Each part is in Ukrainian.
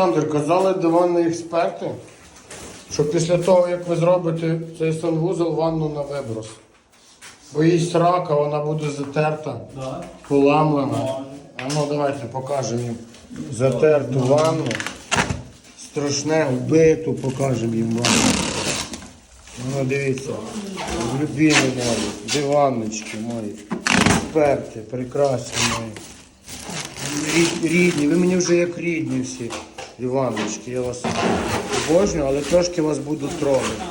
Олександр, казали диванні експерти, що після того, як ви зробите цей санвузол, ванну на виброс. Бо Боїсь рака, вона буде затерта, Да. поламлена. А ну давайте покажемо їм затерту ванну. Страшне, вбиту, покажемо їм ванну. Ну дивіться, любімі мої, диваннички мої, експерти, прекрасні мої. Рідні, ви мені вже як рідні всі. Іваночки, я вас обожнюю, але трошки вас буду трогати.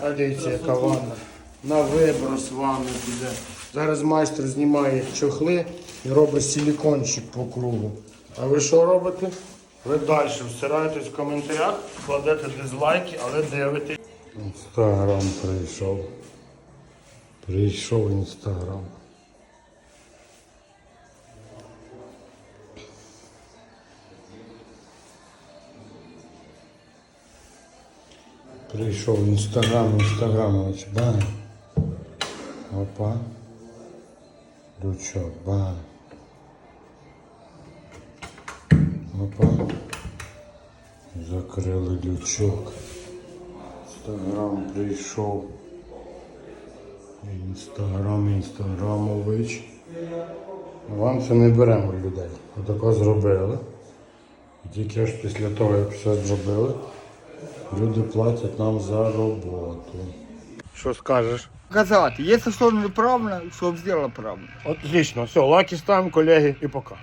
А дивіться, яка ванна. На виброс ванна піде. Зараз майстер знімає чохли і робить силікончик по кругу. А ви що робите? Ви далі всираєтесь в коментарях, кладете дизлайки, але дивитесь. Інстаграм прийшов. Прийшов інстаграм. Прийшов інстаграм, інстаграм, ось бай. Опа. Лючок, бай. Опа. Закрили лючок. Інстаграм прийшов. Інстаграм, інстаграмович. Вам це не беремо людей. Отако зробили. І тільки аж після того, як все зробили, люди платять нам за роботу. Що скажеш? Казати, если що неправильно, щоб сделала правильно. Отлично, все, лаки ставимо, колеги, і пока.